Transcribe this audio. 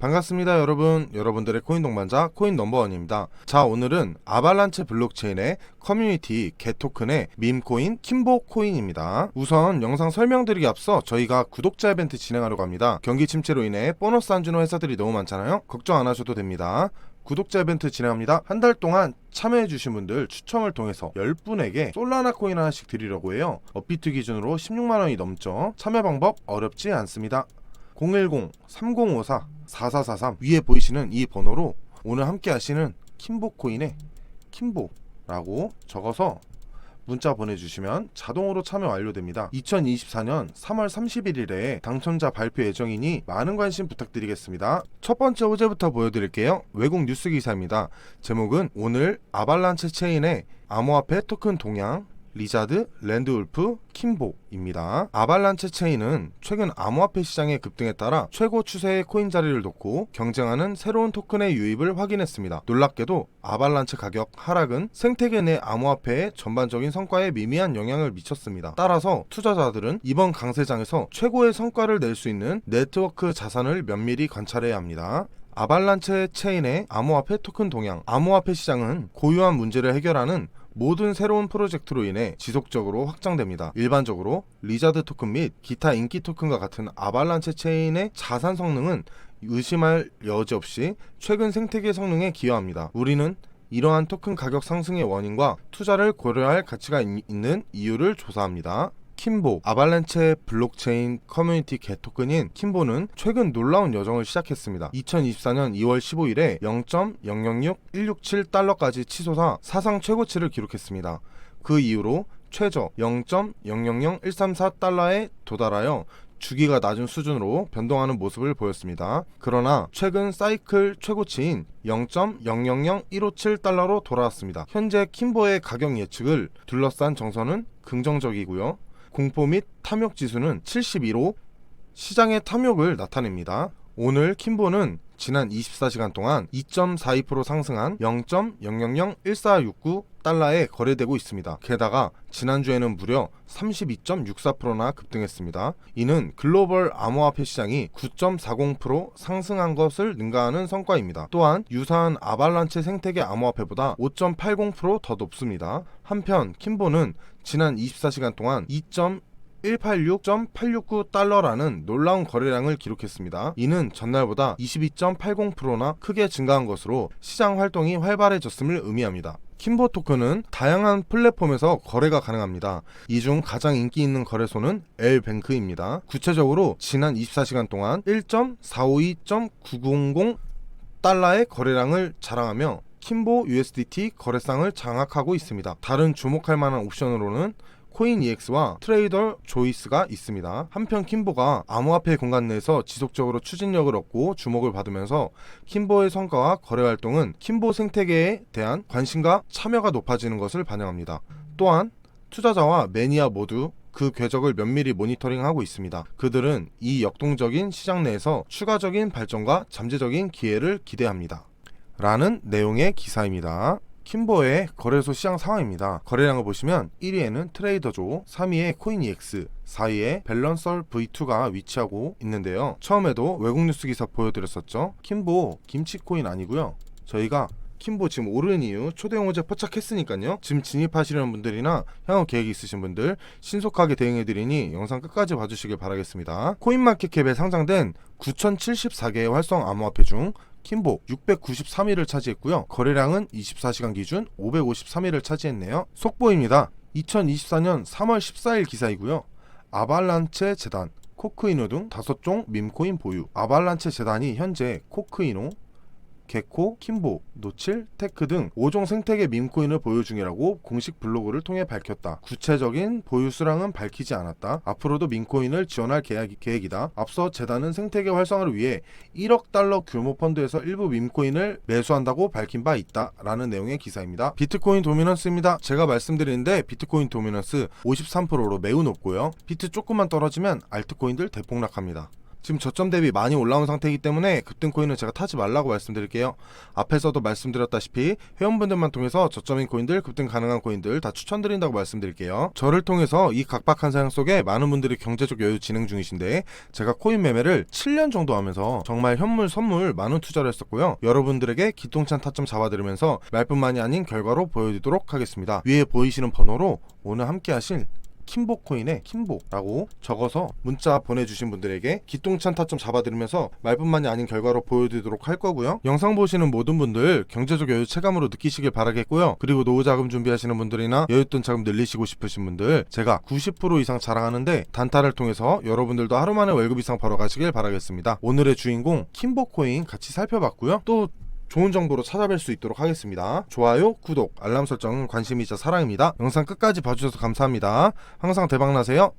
반갑습니다 여러분 여러분들의 코인 동반자 코인 넘버원입니다 자 오늘은 아발란체 블록체인의 커뮤니티 개토큰의 밈코인 킴보 코인입니다 우선 영상 설명드리기 앞서 저희가 구독자 이벤트 진행하려고 합니다 경기 침체로 인해 보너스 안 주는 회사들이 너무 많잖아요 걱정 안 하셔도 됩니다 구독자 이벤트 진행합니다. 한 달 동안 참여해주신 분들 추첨을 통해서 10분에게 솔라나 코인 하나씩 드리려고 해요. 업비트 기준으로 16만원이 넘죠. 참여 방법 어렵지 않습니다. 010-3054-4443 위에 보이시는 이 번호로 오늘 함께 하시는 킴보 코인에 킴보라고 적어서 문자 보내주시면 자동으로 참여 완료됩니다. 2024년 3월 31일에 당첨자 발표 예정이니 많은 관심 부탁드리겠습니다. 첫 번째 호재부터 보여드릴게요. 외국 뉴스 기사입니다. 제목은 오늘 아발란체 체인의 암호화폐 토큰 동향 리자드, 랜드울프, 킴보입니다. 아발란체 체인은 최근 암호화폐 시장의 급등에 따라 최고 추세의 코인 자리를 놓고 경쟁하는 새로운 토큰의 유입을 확인했습니다. 놀랍게도 아발란체 가격 하락은 생태계 내 암호화폐의 전반적인 성과에 미미한 영향을 미쳤습니다. 따라서 투자자들은 이번 강세장에서 최고의 성과를 낼 수 있는 네트워크 자산을 면밀히 관찰해야 합니다. 아발란체 체인의 암호화폐 토큰 동향 암호화폐 시장은 고유한 문제를 해결하는 모든 새로운 프로젝트로 인해 지속적으로 확장됩니다. 일반적으로 리자드 토큰 및 기타 인기 토큰과 같은 아발란체 체인의 자산 성능은 의심할 여지 없이 최근 생태계 성능에 기여합니다. 우리는 이러한 토큰 가격 상승의 원인과 투자를 고려할 가치가 있- 있는 이유를 조사합니다. 킴보, 아발란체 블록체인 커뮤니티 개토큰인 킴보는 최근 놀라운 여정을 시작했습니다. 2024년 2월 15일에 0.006167달러까지 치솟아 사상 최고치를 기록했습니다. 그 이후로 최저 0.000134달러에 도달하여 주기가 낮은 수준으로 변동하는 모습을 보였습니다. 그러나 최근 사이클 최고치인 0.000157달러로 돌아왔습니다. 현재 킴보의 가격 예측을 둘러싼 정서는 긍정적이고요. 공포 및 탐욕 지수는 71로 시장의 탐욕을 나타냅니다. 오늘 킴보는 지난 24시간 동안 2.42% 상승한 0.0001469 달러에 거래되고 있습니다. 게다가 지난주에는 무려 32.64%나 급등했습니다. 이는 글로벌 암호화폐 시장이 9.40% 상승한 것을 능가하는 성과입니다. 또한 유사한 아발란체 생태계 암호화폐보다 5.80%더 높습니다. 한편 킴보는 지난 24시간 동안 2. 186.869달러라는 놀라운 거래량을 기록했습니다. 이는 전날보다 22.80%나 크게 증가한 것으로 시장 활동이 활발해졌음을 의미합니다. 킴보 토큰은 다양한 플랫폼에서 거래가 가능합니다. 이 중 가장 인기 있는 거래소는 L뱅크입니다. 구체적으로 지난 24시간 동안 1.452.900 달러의 거래량을 자랑하며 킴보 USDT 거래상을 장악하고 있습니다. 다른 주목할 만한 옵션으로는 코인 EX와 트레이더 조이스가 있습니다. 한편 킴보가 암호화폐 공간 내에서 지속적으로 추진력을 얻고 주목을 받으면서 킴보의 성과와 거래 활동은 킴보 생태계에 대한 관심과 참여가 높아지는 것을 반영합니다. 또한 투자자와 매니아 모두 그 궤적을 면밀히 모니터링하고 있습니다. 그들은 이 역동적인 시장 내에서 추가적인 발전과 잠재적인 기회를 기대합니다. 라는 내용의 기사입니다. 킴보의 거래소 시장 상황입니다. 거래량을 보시면 1위에는 트레이더조, 3위에 코인EX, 4위에 밸런설 V2가 위치하고 있는데요. 처음에도 외국 뉴스 기사 보여드렸었죠. 킴보 김치코인 아니고요. 저희가 킴보 지금 오른 이유 초대형 호재 포착했으니까요. 지금 진입하시려는 분들이나 향후 계획이 있으신 분들 신속하게 대응해드리니 영상 끝까지 봐주시길 바라겠습니다. 코인마켓캡에 상장된 9,074개의 활성 암호화폐 중 킴보 693위를 차지했고요. 거래량은 24시간 기준 553위를 차지했네요. 속보입니다. 2024년 3월 14일 기사이고요. 아발란체 재단, 코크이노 등 5종 밈코인 보유. 아발란체 재단이 현재 코크이노, 개코, 킴보, 노칠, 테크 등 5종 생태계 밈코인을 보유 중이라고 공식 블로그를 통해 밝혔다. 구체적인 보유 수량은 밝히지 않았다. 앞으로도 밈코인을 지원할 계약, 계획 이다. 앞서 재단은 생태계 활성화를 위해 1억 달러 규모 펀드에서 일부 밈코인을 매수한다고 밝힌 바 있다. 라는 내용의 기사입니다. 비트코인 도미넌스입니다. 제가 말씀드리는데 비트코인 도미넌스 53%로 매우 높고요. 비트 조금만 떨어지면 알트코인들 대폭락합니다. 지금 저점 대비 많이 올라온 상태이기 때문에 급등 코인은 제가 타지 말라고 말씀드릴게요. 앞에서도 말씀드렸다시피 회원분들만 통해서 저점인 코인들, 급등 가능한 코인들 다 추천드린다고 말씀드릴게요. 저를 통해서 이 각박한 상황 속에 많은 분들이 경제적 여유 진행 중이신데 제가 코인 매매를 7년 정도 하면서 정말 현물 선물 많은 투자를 했었고요. 여러분들에게 기똥찬 타점 잡아드리면서 말뿐만이 아닌 결과로 보여드리도록 하겠습니다. 위에 보이시는 번호로 오늘 함께 하실 킴보 코인의 킴보라고 적어서 문자 보내주신 분들에게 기똥찬 타점 잡아드리면서 말뿐만이 아닌 결과로 보여드리도록 할 거고요. 영상 보시는 모든 분들 경제적 여유 체감으로 느끼시길 바라겠고요. 그리고 노후 자금 준비하시는 분들이나 여윳돈 자금 늘리시고 싶으신 분들 제가 90% 이상 자랑하는데 단타를 통해서 여러분들도 하루 만에 월급 이상 벌어가시길 바라겠습니다. 오늘의 주인공 킴보 코인 같이 살펴봤고요. 또 좋은 정보로 찾아뵐 수 있도록 하겠습니다. 좋아요, 구독, 알람 설정은 관심이자 사랑입니다. 영상 끝까지 봐주셔서 감사합니다. 항상 대박나세요.